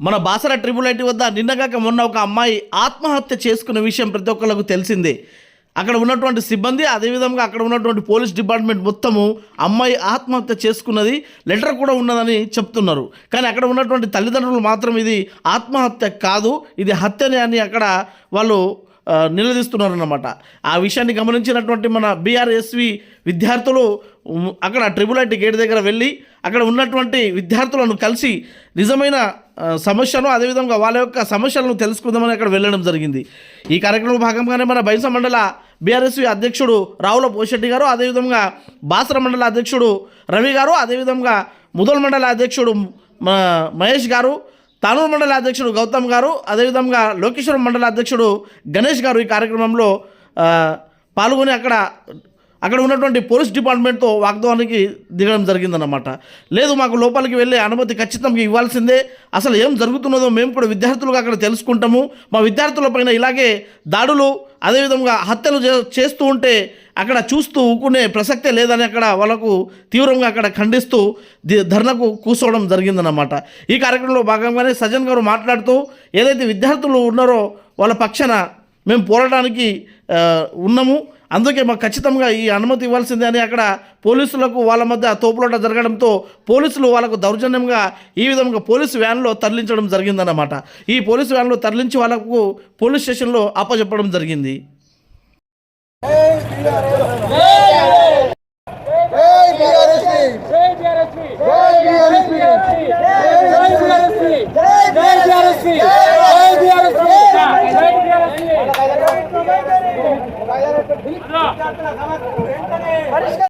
మన Basara triple IT వద్ద నిన్నగాక మొన్న ఒక అమ్మాయి ఆత్మహత్య చేసుకున్న విషయం ప్రతి ఒక్కరికి తెలిసిందే. అక్కడ ఉన్నటువంటి సిబ్బంది అదేవిధంగా అక్కడ ఉన్నటువంటి పోలీస్ డిపార్ట్మెంట్ మొత్తము అమ్మాయి ఆత్మహత్య చేసుకున్నది లెటర్ కూడా ఉన్నదని చెప్తున్నారు. కానీ అక్కడ ఉన్నటువంటి తల్లిదండ్రులు మాత్రం ఇది ఆత్మహత్య కాదు ఇది హత్యనే అని అక్కడ వాళ్ళు నిలదీస్తున్నారన్నమాట. ఆ విషయాన్ని గమనించినటువంటి మన బీఆర్ఎస్వి విద్యార్థులు అక్కడ ట్రిబుల్ ఐటీ గేట్ దగ్గర వెళ్ళి అక్కడ ఉన్నటువంటి విద్యార్థులను కలిసి నిజమైన సమస్యను అదేవిధంగా వాళ్ళ యొక్క సమస్యలను తెలుసుకుందామని అక్కడ వెళ్ళడం జరిగింది. ఈ కార్యక్రమంలో భాగంగానే మన బైస మండల బీఆర్ఎస్వి అధ్యక్షుడు రావుల పోషెట్టి గారు అదేవిధంగా బాసర మండల అధ్యక్షుడు రవి గారు అదేవిధంగా ముదల్ మండల అధ్యక్షుడు మ- మహేష్ గారు తానూరు మండల అధ్యక్షుడు గౌతమ్ గారు అదేవిధంగా లోకేశ్వరం మండల అధ్యక్షుడు గణేష్ గారు ఈ కార్యక్రమంలో పాల్గొని అక్కడ అక్కడ ఉన్నటువంటి పోలీస్ డిపార్ట్మెంట్తో వాగ్దానానికి దిగడం జరిగిందన్నమాట. లేదు మాకు లోపలికి వెళ్ళే అనుమతి ఖచ్చితంగా ఇవ్వాల్సిందే. అసలు ఏం జరుగుతున్నదో మేము కూడా విద్యార్థులుగా అక్కడ తెలుసుకుంటాము. మా విద్యార్థులపైన ఇలాగే దాడులు అదేవిధంగా హత్యలు చే- చేస్తూ ఉంటే అక్కడ చూస్తూ ఊకునే ప్రసక్తే లేదని అక్కడ వాళ్ళకు తీవ్రంగా అక్కడ ఖండిస్తూ ధర్నకు కూర్చోవడం జరిగిందన్నమాట. ఈ కార్యక్రమంలో భాగంగానే సజ్జన్ గారు మాట్లాడుతూ ఏదైతే విద్యార్థులు ఉన్నారో వాళ్ళ పక్షాన మేము పోరాటానికి ఉన్నాము. అందుకే మాకు ఖచ్చితంగా ఈ అనుమతి ఇవ్వాల్సిందే అని అక్కడ పోలీసులకు వాళ్ళ మధ్య తోపులోట జరగడంతో పోలీసులు వాళ్ళకు దౌర్జన్యంగా ఈ విధంగా పోలీసు వ్యాన్లో తరలించడం జరిగిందన్నమాట. ఈ పోలీసు వ్యాన్లో తరలించి వాళ్ళకు పోలీస్ స్టేషన్లో అప్పచెప్పడం జరిగింది. జై